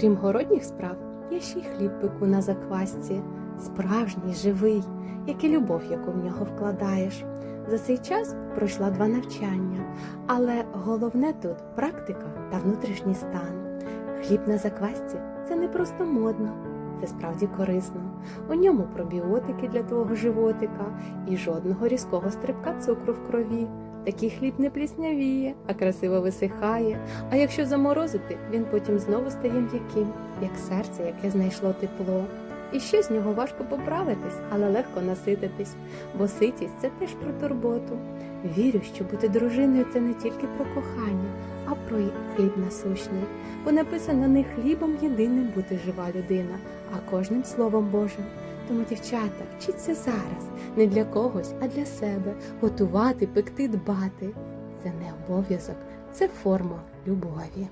Окрім городніх справ, я ще й хліб пеку на заквасці, справжній, живий, як і любов, яку в нього вкладаєш. За цей час пройшла два навчання, але головне тут практика та внутрішній стан. Хліб на заквасці це не просто модно, це справді корисно. У ньому пробіотики для твого животика і жодного різкого стрибка цукру в крові. Такий хліб не пліснявіє, а красиво висихає. А якщо заморозити, він потім знову стає м'яким, як серце, яке знайшло тепло. І ще з нього важко поправитись, але легко насититись, бо ситість це теж про турботу. Вірю, що бути дружиною це не тільки про кохання, а про хліб насущний, бо написано не хлібом єдиним бути жива людина, а кожним словом Божим. Тому, дівчата, вчіться зараз не для когось, а для себе готувати, пекти, дбати. Це не обов'язок, це форма любові.